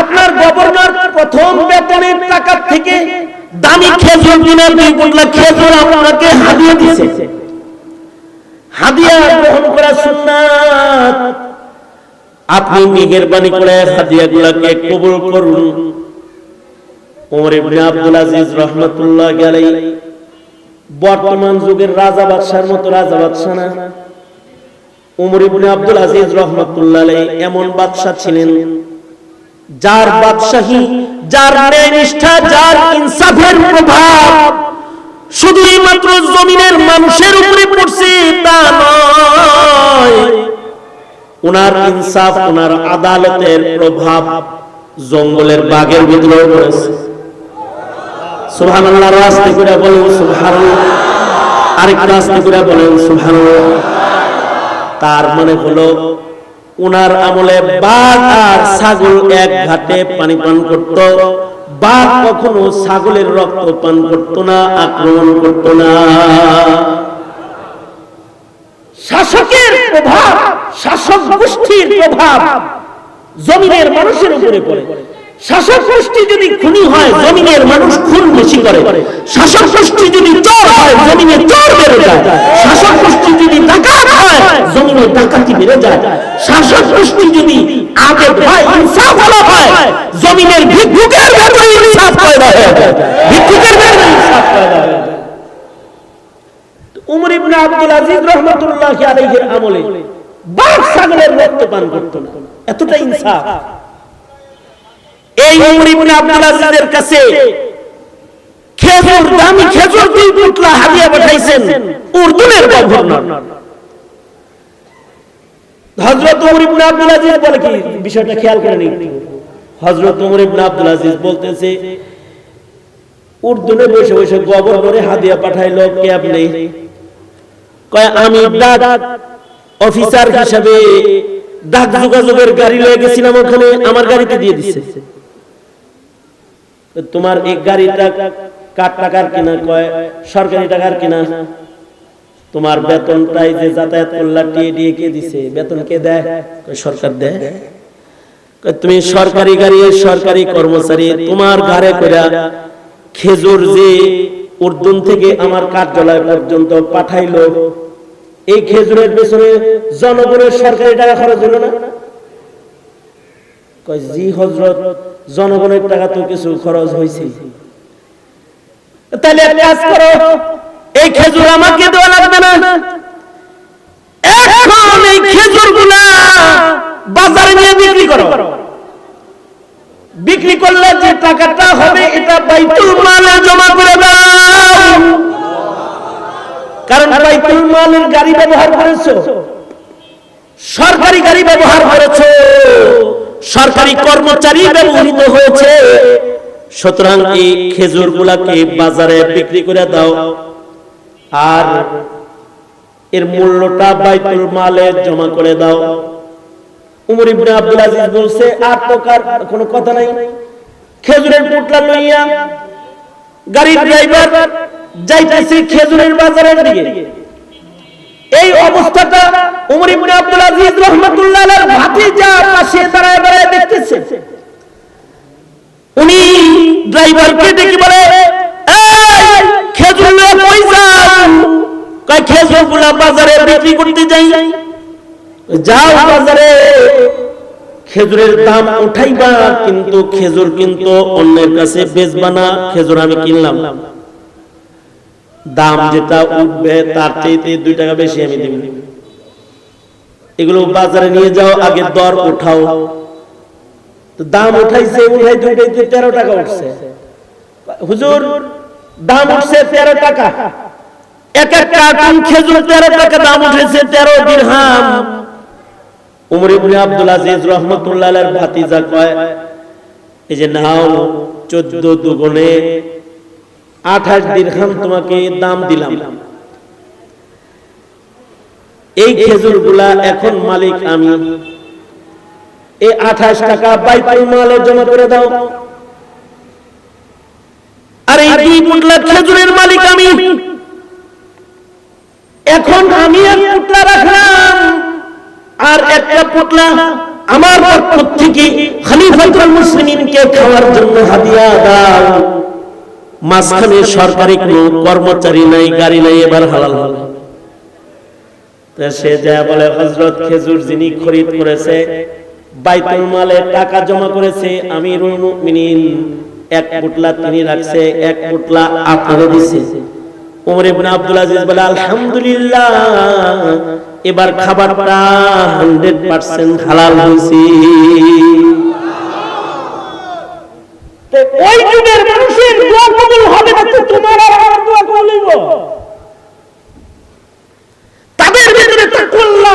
আপনার গভর্নর প্রথম বেতনের থেকে দামি খেজুর দিনের দুই খেজুর আপনাকে হাদিয়া গ্রহণ করা সুন্নাত। আপনি মেহেরবানি করে হাদিয়া গুলাকে কবুল করুন। ওমর ইবনে আব্দুল আজিজ রহমাতুল্লাহ আলাইহি, বর্তমান যুগের রাজা বাদশার মতো রাজা বাদশা না। উমর ইবনে আব্দুল আজিজ রহমাতুল্লাহ এমন বাদশা ছিলেন যার বাদশাহী, যার ন্যায় নিষ্ঠা, যার ইনসাফের প্রভাব শুধুই মাত্র জমিনের মানুষের উপরে পড়ছে, তা নয়। ওনার ইনসাফ ওনার আদালতের প্রভাব জঙ্গলের বাঘের ভিতরেও পড়েছে। সুবহানাল্লাহ রাস্তে করে বলেন সুবহানাল্লাহ। আরেকটা আস্তে করে বলেন সুবহানাল্লাহ। তার মানে হলো, উনার আমলে বাঘ আর ছাগল এক ঘাটে পানি পান করত। বাঘ কখনো ছাগলের রক্ত পান করত না, আক্রমণ করত না। শাসকের প্রভাব, শাসক গোষ্ঠীর প্রভাব জমিনের মানুষের উপরে পড়ে। শাসক গোষ্ঠী যদি খুনি হয়, জমিনের মানুষ খুন বেশি করে। শাসক যদি চোর হয়, জমিনে চোর বেড়ে যায়। শাসক যদি ডাকাত হয়, জমিনে ডাকাতি বেড়ে যায়। শাসক যদি আগে হয়, ইনসাফ ভালো হয়, জমিনের ভিক্ষুকের ভেতরে ইনসাফ পয়দা হয়ে যায় ভিক্ষুকের ভেতরে ইনসাফ পয়দা হয়ে যায় উমর ইবনে আব্দুল আজিজ রহমাতুল্লাহ আলাইহির আমলে বাঘ, ছাগলের রক্ত পান করত না এতটা ইনসাফ। এই উমর ইবনে আব্দুল আজিজের কাছে খেজুর দামি খেজুর দুই হাদিয়া পাঠাইছেন উর্দুনের গভর্নর। হযরত উমর ইবনে আব্দুল আজিজ বলে কি? বিষয়টা খেয়াল করে নিন। হযরত উমর ইবনে আব্দুল আজিজ বলতেছে উর্দুনে বসে বসে গভর্নরে হাদিয়া পাঠাইলো কে আপনি কয় আমি ডাক অফিসার হিসাবে ডাক যোগাযোগের গাড়ি লয়ে গেছিলাম ওখানে আমার গাড়িতে দিয়ে দিচ্ছে তোমার এই গাড়িটা কার টাকার কিনা কয়? সরকারি টাকার কিনা? তোমার বেতনটাই যে যাতায়াত করলা টিয়ে দিয়ে কে দিছে? বেতন কে দেয়? সরকার দেয়। তুমি সরকারি গাড়ি, সরকারি কর্মচারী, তোমার ঘরে কইরা খেজুর যে উর্দুন থেকে আমার কার্যালয় পর্যন্ত পাঠাইলো, এই খেজুরের পেছনে জনগণের সরকারি টাকা খরচ হলো না? কয়, জি হজরত, জনগণের টাকা তো কিছু খরচ হয়েছে তাহলে এক কাজ করো, এই খেজুর আমাকে দেওয়া লাগবে না। এখন এই খেজুরগুলা বাজারে নিয়ে বিক্রি করো। বিক্রি করলে যে টাকাটা হবে, এটা বাইতুল মালে জমা করে দাও। কারণ বাইতুল মালের গাড়ি ব্যবহার করেছ। সরকারি গাড়ি ব্যবহার করেছ। সরকারি কর্মচারী ব্যবহৃত হয়েছে। সুতরাং এই খেজুর গুলাকে বাজারে বিক্রি করে দাও। আর এর মূল্যটা বাইতুল মালে জমা করে দাও। উমর ইবনে আব্দুল আজিজ বলছে, আর তো কার, কোনো কথা নাই। খেজুরের পুটলা লইয়া গাড়ির ড্রাইভার যাইতেছে খেজুরের বাজারের দিকে। এই অবস্থাটা উমর রাহমাতুল্লাহ পাশে দেখতেছে। উনি ড্রাইভারকে বলে বাজারে বিক্রি করতে যাই। যাও বাজারে, খেজুরের দাম উঠাইবা, কিন্তু খেজুর কিন্তু অন্যের কাছে বেচবা না, খেজুর আমি কিনলাম। দাম যেটা উঠবে, তার চাইতে দুই টাকা বেশি আমি দিব। এগুলো বাজারে নিয়ে যাও, আগে দর উঠাও। দাম উঠাইছে তেরো টাকা উঠছে। হুজুর, দাম উঠছে তেরো টাকা। এক এক কার্টুন তেরো টাকা, দাম তেরো এই যে নাও 14 দুগুণে 28 দিরহাম তোমাকে দাম দিলাম। এই খেজুরগুলা এখন মালিক আমি। এই 28 টাকা বাইতুল মালে জমা করে দাও। আর এই দুই পুটলা খেজুরের মালিক আমি। এখন আমি এক পুটলা রাখলাম। আর একটা পুটলা আমার পক্ষ থেকে খলিফাতুল মুসলিমিনকে খাওয়ার জন্য হাদিয়া দাও। মাঝখানে সরকারি কোনো কর্মচারী নাই গাড়ি নাই এবার হালাল তা সে যা বলে হজরত খেজুর যিনি খরিদ করেছে, বাইতুল মালে টাকা জমা করেছে আমিরুল মুমিনিন। এক পুটলা তিনি রাখছে, এক পুটলা আপনারে দিছে। ইবনে আব্দুল আজিজ বলে, আলহামদুলিল্লাহ, এবার খাবারটা 100% হালাল হইছে ওই যুগের মানুষের দোয়া কবুল হবে না তোমার আর আমার দোয়া কবুল তাদের ভিতরে তাকওয়াল্লাহ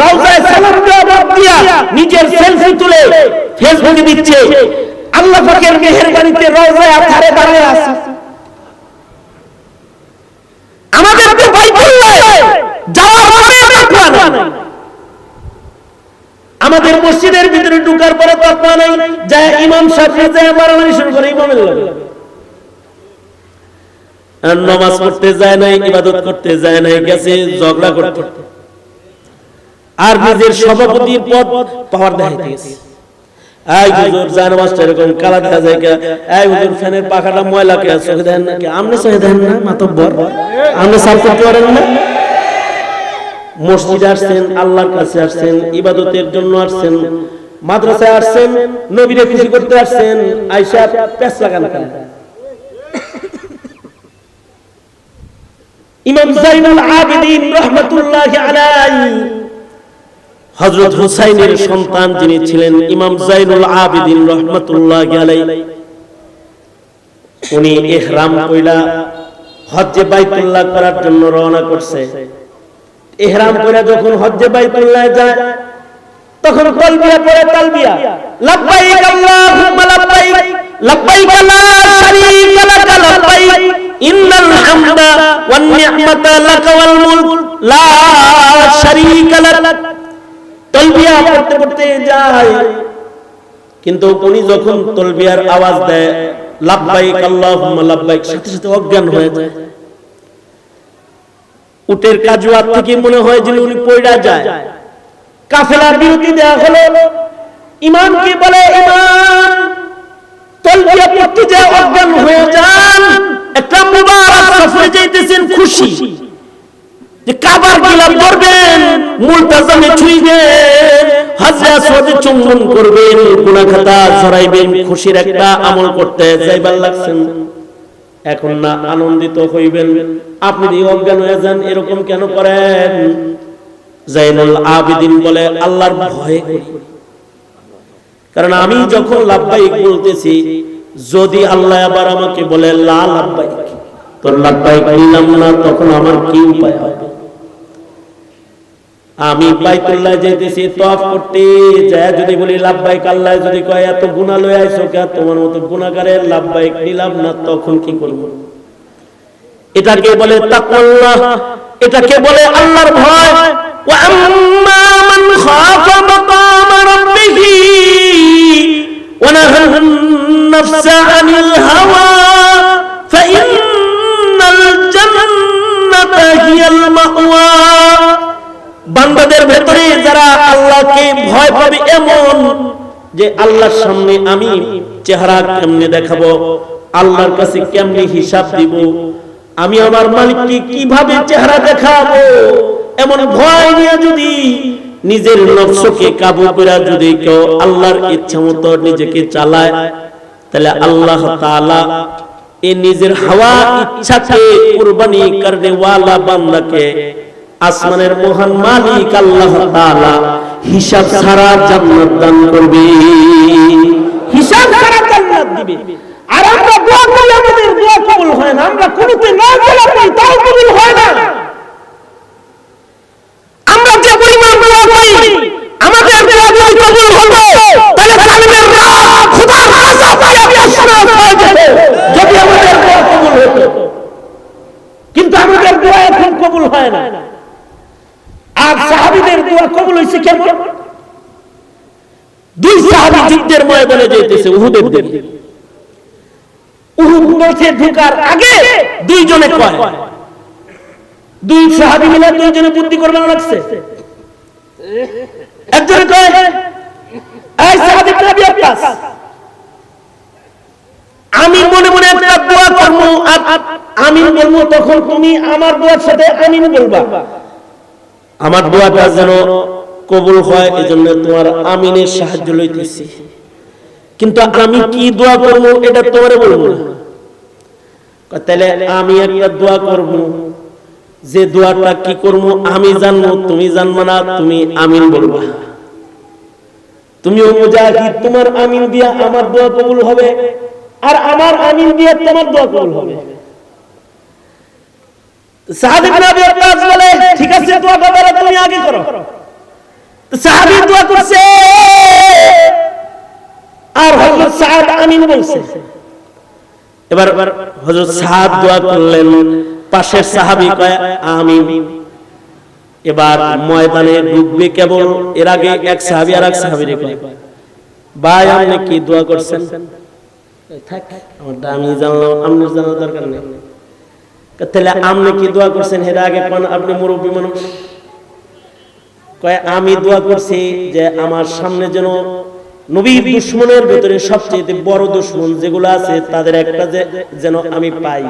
রওজায় সালাম নিজের সেলফি তুলে ফেসবুকে দিচ্ছে। আল্লাহ পাকের মেহেরবানিতে দাঁড়িয়ে আছে। আমাদের তো তাকওয়া নাই। আমাদের মসজিদের ভিতরে ঢুকার পরে তাকওয়া নাই, যায় ইমাম শাফি যায় মারামারি শুরু করে ইমামের লাগে। নামাজ পড়তে যায় নাই, ইবাদত করতে যায় নাই, গেছে, ঝগড়া করতে। আর নিজের সভাপতির পদ পাওয়ার এই হুজুর এরকম কালা দেখা যায় কে? এই হুজুর ফ্যানের পাখাটা ময়লা কে? চোখে দেন না কে? আমনে চোখে দেন না মাতব্বর? আমনে সাফ করতে পারেন না? মসজিদে আসছেন আল্লাহর কাছে আসছেন ইবাদতের জন্য আসছেন মাদ্রাসায় আসছেন নবীরে খুশি করতে আসছেন আইসা প্যাস লাগান কেন ইমাম জাইনুল আবেদিন রহমাতুল্লাহি আলাইহি। হযরত হুসাইনের সন্তান যিনি ছিলেন ইমাম জাইনুল আবেদিন রহমাতুল্লাহি আলাইহি। উনি ইহরাম কইলা হজ্জে বাইতুল্লাহ করার জন্য রওনা করছে। ইহরাম করে যখন হজ্জে বাইতুল্লাহ যায় তখন তালবিয়া পড়ে তালবিয়া। লাব্বাইক আল্লাহুম্মা লাব্বাইক লাব্বাইক লা শারীকা লাক লাব্বাইক ইন্নাল হামদা ওয়ান নি'মাতা লাক ওয়াল মুলক লা শারীকা লাক। তালবিয়া পড়তে পড়তে যায়। কিন্তু উনি যখন তালবিয়ার আওয়াজ দেয়, লাব্বাইক আল্লাহুম্মা, লাব্বাইক, সাথে সাথে অজ্ঞান হয়ে যায়। উটের কাজুয়ার থেকে মনে হয় যে উনি পয়ড়া যায়। কাফেলার বিরতি দেয়া হলো। ইমামকে বলে, ইমাম, তলবিয়া পড়তে যে অজ্ঞান হয়ে যান, একটা মুবারক সফরে যাইতেছেন খুশি। যে কাবার গিলাপ মুলতাজামে ছুঁইবেন, হাজরা চুম্বন করবেন খাতা খুশির একটা আমল করতে যাইবার লাগছেন। এখন না আনন্দিত হইবেন। আপনি অজ্ঞান হয়ে যান, এরকম কেন করেন? জাইনুল আবেদিন বলে, আল্লাহর ভয়ে করি। কারণ আমি যখন লাভবাহিক বলতেছি, যদি আল্লাহ আবার আমাকে বলে, লা লাভবাহিক তোর লাভবাহিক নিলাম না, তখন আমার কি উপায় হবে? আমি বাইতুল্লাহ যাইতেছি তফ করতে যায় যদি বলি লাভবাহিক আল্লাহ যদি কয় এত গুণা লয়ে আইছো কে? তোমার মতো গুণাগারের লাভবাহিক নিলাম না তখন কি করব? এটাকে বলে তাকওয়াল্লাহ এটাকে বলে আল্লাহর ভয়। ওয়া আম্মা মান খাফা মাকাম রাব্বিহি ওয়া নাহা নাফসা আনিল হাওয়া ফাইন্নাল জান্নাতা হিয়াল মাওয়া। বান্দাদের ভেতরে যারা আল্লাহকে ভয় পাবে এমন যে আল্লাহর সামনে আমি চেহারা কেমনে দেখাবো? আল্লাহর কাছে কেমনে হিসাব দিব? আমি আমার মালিককে কীভাবে চেহারা দেখাবো? এমন ভয় নিয়ে যদি নিজের নফসকে কাবু করে যদি কেউ আল্লাহর ইচ্ছা মতো নিজেকে চালায়, তাহলে আল্লাহ তাআলা এ নিজের হাওয়া ইচ্ছাকে কুরবানি করনে ওয়ালা বান্দাকে আসমানের মহান মালিক আল্লাহ তাআলা হিসাব ছাড়া জান্নাত দান করবে। হিসাব ছাড়া জান্নাত দিবে। আর আমরা দোয়া করি আমাদের দোয়া কবুল হয় না, আমরা কোনোতে না দোয়া করি, তাও কবুল হয় না। আমরা যে পরিমাণ দোয়া করি, আমাদের দোয়া কবুল হবে যুদ্ধের ময়দানে যেতেছে উহুদের দিকে। উহুদ মাঠে ঢোকার আগে দুইজনে কয়? দুই সাহাবী মিলে দুইজনে বুদ্ধি করবে না লাগছে? একজনে কয়, এই সাহাবী নবী আব্বাস আমি মনে মনে একটা দোয়া করব, আর আমিন বলব তখন তুমি আমার দোয়ার সাথে আমিন বলবা। আমার দোয়াটা যেন কবুল হয় এই জন্য তোমার আমিনের সাহায্য লইতেছি। কিন্তু আমি কি দোয়া করব, এটা তোমারে বলব না। তাহলে আমি একটা দোয়া করব। যে দোয়াটা কি করব, আমি জানব, তুমি জানব না, তুমি আমিন বলবা। তুমিও মুজাহিদ, তোমার আমিন দিয়া আমার দোয়া কবুল হবে, আর আমার আমিন দিয়া তোমার দোয়া কবুল হবে। ঠিক আছে তুমি আগে করো। সাহাবী দোয়া করছে আর হযরত সাদ আমিন বলছে। এবার হযরত সাদ দোয়া করলেন, পাশের সাহাবী কয়, আমিন। এবার ময়দানে ঢুকবে কেবল এর আগে এক সাহাবী আর এক সাহাবীরে কয়, ভাই, আপনি কি দোয়া করছেন? থাক আমারটা আমি জানলাম আপনি জানার দরকার নেই। তাহলে আপনি কি দোয়া করছেন? এর আগে কোন আপনি মুরব্বী মানুষ? কয়, আমি দোয়া করছি যে আমার সামনে যেন নবীর দুশ্মনের ভেতরে সবচেয়ে বড় দুশ্মন যেগুলো আছে তাদের একটা যেন আমি পাই।